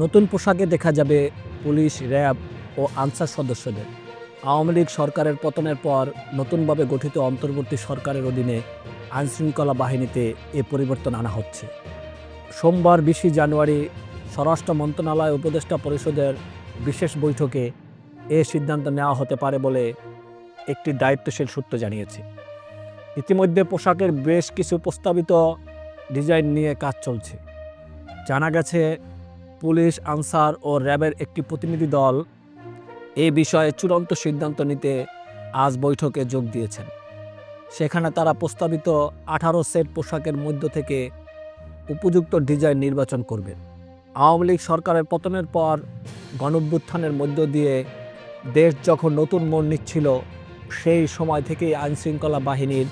নতুন পোশাকে দেখা যাবে পুলিশ, র্যাব ও আনসার সদস্যদের। আওয়ামী লীগ সরকারের পতনের পর নতুনভাবে গঠিত অন্তর্বর্তী সরকারের অধীনে আইনশৃঙ্খলা বাহিনীতে এ পরিবর্তন আনা হচ্ছে। সোমবার বিশে জানুয়ারি স্বরাষ্ট্র মন্ত্রণালয় উপদেষ্টা পরিষদের বিশেষ বৈঠকে এ সিদ্ধান্ত নেওয়া হতে পারে বলে একটি দায়িত্বশীল সূত্র জানিয়েছে। ইতিমধ্যে পোশাকের বেশ কিছু প্রস্তাবিত ডিজাইন নিয়ে কাজ চলছে। জানা গেছে পুলিশ, আনসার ও র্যাবের একটি প্রতিনিধি দল এ বিষয়ে চূড়ান্ত সিদ্ধান্ত নিতে আজ বৈঠকে যোগ দিয়েছেন। সেখানে তারা প্রস্তাবিত আঠারো সেট পোশাকের মধ্য থেকে উপযুক্ত ডিজাইন নির্বাচন করবেন। আওয়ামী লীগ সরকারের পতনের পর গণভ্যুত্থানের মধ্য দিয়ে দেশ যখন নতুন মন নিচ্ছিল, সেই সময় থেকেই আইনশৃঙ্খলা বাহিনীর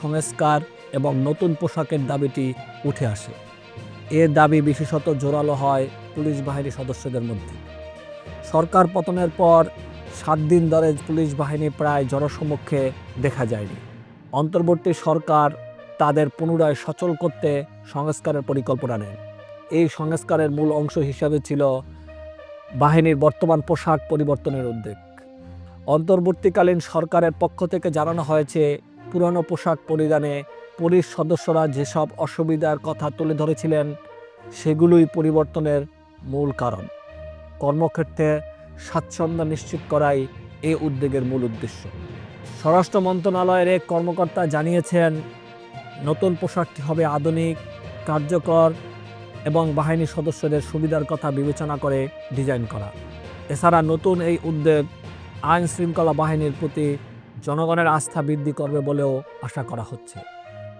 সংস্কার এবং নতুন পোশাকের দাবিটি উঠে আসে। এর দাবি বিশেষত জোরালো হয় পুলিশ বাহিনী সদস্যদের মধ্যে। সরকার পতনের পর সাত দিন ধরে পুলিশ বাহিনী প্রায় জনসমক্ষে দেখা যায়নি। অন্তর্বর্তী সরকার তাদের পুনরায় সচল করতে সংস্কারের পরিকল্পনা নেন এই সংস্কারের মূল অংশ হিসাবে ছিল বাহিনীর বর্তমান পোশাক পরিবর্তনের উদ্যোগ। অন্তর্বর্তীকালীন সরকারের পক্ষ থেকে জানানো হয়েছে, পুরনো পোশাক পরিধানে পুলিশ সদস্যরা যেসব অসুবিধার কথা তুলে ধরেছিলেন, সেগুলোই পরিবর্তনের মূল কারণ। কর্মক্ষেত্রে স্বাচ্ছন্দ্য নিশ্চিত করাই এই উদ্যোগের মূল উদ্দেশ্য। স্বরাষ্ট্র মন্ত্রণালয়ের এক কর্মকর্তা জানিয়েছেন, নতুন পোশাকটি হবে আধুনিক, কার্যকর এবং বাহিনী সদস্যদের সুবিধার কথা বিবেচনা করে ডিজাইন করা। এছাড়া নতুন এই উদ্যোগ আইন শৃঙ্খলা বাহিনীর প্রতি জনগণের আস্থা বৃদ্ধি করবে বলেও আশা করা হচ্ছে।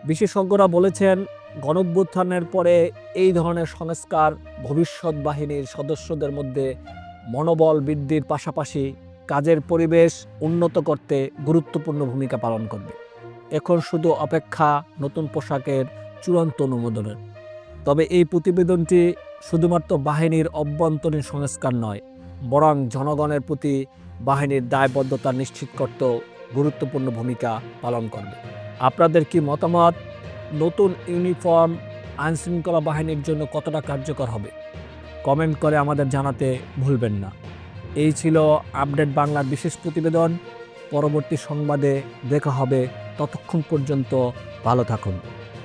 বিশেষজ্ঞরা বলেছেন গণভ্যুত্থানের পরে এই ধরনের সংস্কার ভবিষ্যৎ বাহিনীর সদস্যদের মধ্যে মনোবল বৃদ্ধির পাশাপাশি কাজের পরিবেশ উন্নত করতে গুরুত্বপূর্ণ ভূমিকা পালন করবে। এখন শুধু অপেক্ষা নতুন পোশাকের চূড়ান্ত অনুমোদনের। তবে এই প্রতিবেদনটি শুধুমাত্র বাহিনীর অভ্যন্তরীণ সংস্কার নয়, বরং জনগণের প্রতি বাহিনীর দায়বদ্ধতা নিশ্চিত করতেও গুরুত্বপূর্ণ ভূমিকা পালন করবে। আপনাদের কি মতামত? নতুন ইউনিফর্ম, আইনশৃঙ্খলা বাহিনীর জন্য কতটা কার্যকর হবে? কমেন্ট করে আমাদের জানাতে ভুলবেন না। এই ছিল আপডেট বাংলার বিশেষ প্রতিবেদন। পরবর্তী সংবাদে দেখা হবে। ততক্ষণ পর্যন্ত ভালো থাকুন।